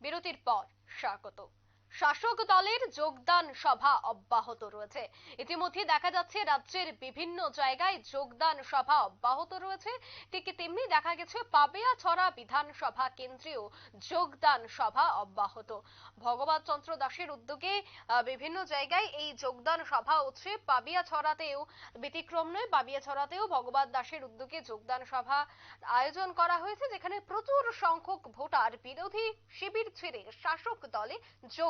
বিরতির পর স্বাগত। শাসক দলের যোগদান সভা অব্যাহত রয়েছে। ইতিমধ্যে দেখা যাচ্ছে, রাজ্যের বিভিন্ন জায়গায় যোগদান সভা অব্যাহত রয়েছে। ঠিক তেমনি দেখা গেছে, পাবেয়াছড়া বিধানসভা কেন্দ্রেও যোগদান সভা অব্যাহত। ভগবত চন্দ্র দাসের উদ্যোগে বিভিন্ন জায়গায় এই যোগদান সভা হচ্ছে। পাবিয়াছড়াতেও ব্যতিক্রম নয়, পাবিয়াছড়াতেও ভগবত দাসের উদ্যোগে যোগদান সভা আয়োজন করা হয়েছে, যেখানে প্রচুর সংখ্যক ভোটার বিরোধী শিবির ছেড়ে শাসক দলে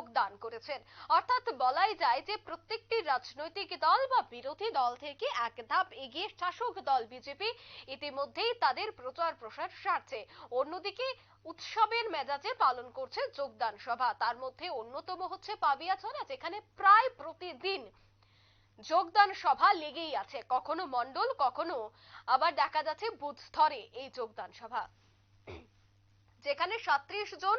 যোগদান করেছেন। অর্থাৎ বলাই যায় যে প্রত্যেকটি রাজনৈতিক দল বা বিরোধী দল থেকে এক ধাপ এগিয়ে শাসক দল বিজেপি ইতিমধ্যেই তাদের প্রচার প্রসার সারছে। অন্যদিকে উৎসবের মেজাজে পালন করছে যোগদান সভা। তার মধ্যে অন্যতম হচ্ছে পাবিয়াছড়া যেখানে প্রায় প্রতিদিন যোগদান সভা লেগেই আছে। কখনো মন্ডল কখনো আবার দেখা যাচ্ছে বুথ স্তরে এই যোগদান সভা। যেখানে সাত্রিশ জন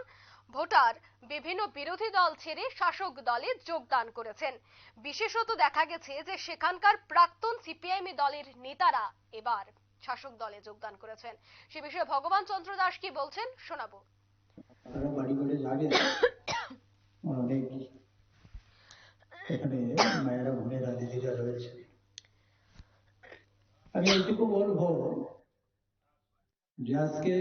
ভোটার বিভিন্ন বিরোধী দল ছেড়ে শাসক দলে যোগদান করেছেন। বিশেষত দেখা গেছে যে সেখানকার প্রাক্তন সিপিআইএম দলের নেতারা এবার শাসক দলে যোগদান করেছেন। সে বিষয়ে ভগবান চন্দ্র দাস কি বলছেন শোনাবো। আমি এইটুকু বলব যে আজকে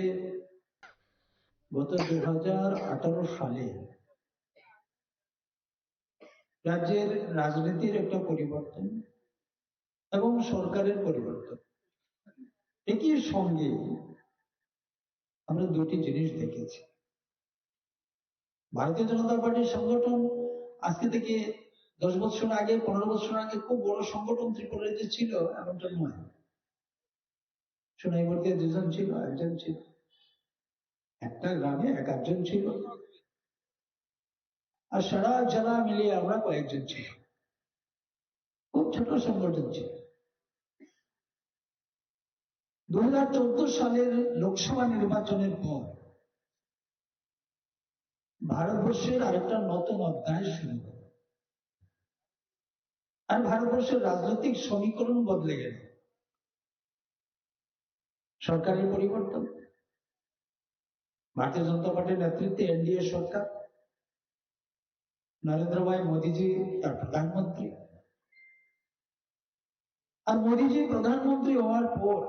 গত দু হাজার আঠারো সালে রাজ্যের রাজনীতির একটা পরিবর্তন এবং সরকারের পরিবর্তন। একই সঙ্গে আমরা দুটি জিনিস দেখেছি। ভারতীয় জনতা পার্টির সংগঠন আজকে থেকে দশ বছর আগে, পনেরো বছর আগে খুব বড় সংগঠন ত্রিপুরায় যে ছিল, এমনটা নয়। সোনাইমুড়িতে দুজন ছিল, একজন ছিল। একটা গ্রামে এক একজন ছিল। আর সারা জেলা মিলিয়ে আমরা কয়েকজন ছিল খুব ছোট সংগঠন ছিল। দু হাজার চোদ্দ সালের লোকসভা নির্বাচনের পর ভারতবর্ষের আরেকটা নতুন অধ্যায় শুরু আর ভারতবর্ষের রাজনৈতিক সমীকরণ বদলে গেল। সরকারের পরিবর্তন। ভারতীয় জনতা পার্টির নেতৃত্বে এনডিএ সরকার, নরেন্দ্র ভাই মোদীজি, তার প্রধানমন্ত্রী। আর মোদীজি প্রধানমন্ত্রী হওয়ার পর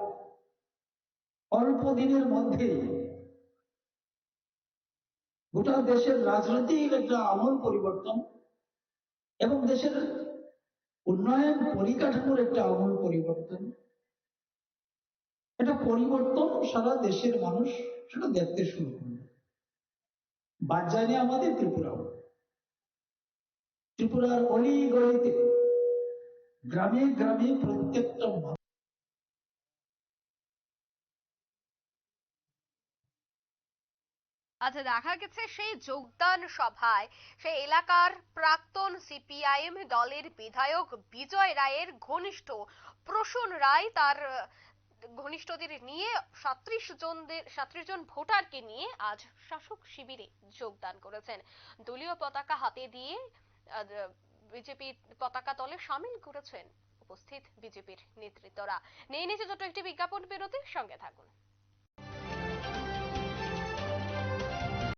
অল্প দিনের মধ্যেই গোটা দেশের রাজনৈতিক একটা আমূল পরিবর্তন এবং দেশের উন্নয়ন পরিকাঠামোর একটা আমূল পরিবর্তন পরিবর্তন সারা দেশের মানুষ সেটা দেখতে শুরু করল। যায়নি আমাদের ত্রিপুরাও ত্রিপুরার অলি গলিতে গ্রামে গ্রামে প্রত্যেকটা মানুষ আচ্ছা দেখা গেছে সেই যোগদান সভায়। সেই এলাকার প্রাক্তন সিপিআইএম দলের বিধায়ক বিজয় রায়ের ঘনিষ্ঠ প্রসূন রায় তার ঘনিষ্ঠদের নিয়ে সাত্রিশ জনদের, সাত্রিশ জন ভোটারকে নিয়ে আজ শাসক শিবিরে যোগদান করেছেন। দলীয় পতাকা হাতে দিয়ে বিজেপি পতাকা দলে সামিল করেছেন উপস্থিত বিজেপির নেতৃত্বরা। নিয়ে নিচে ছোট একটি বিজ্ঞাপন বিরতির সঙ্গে থাকুন।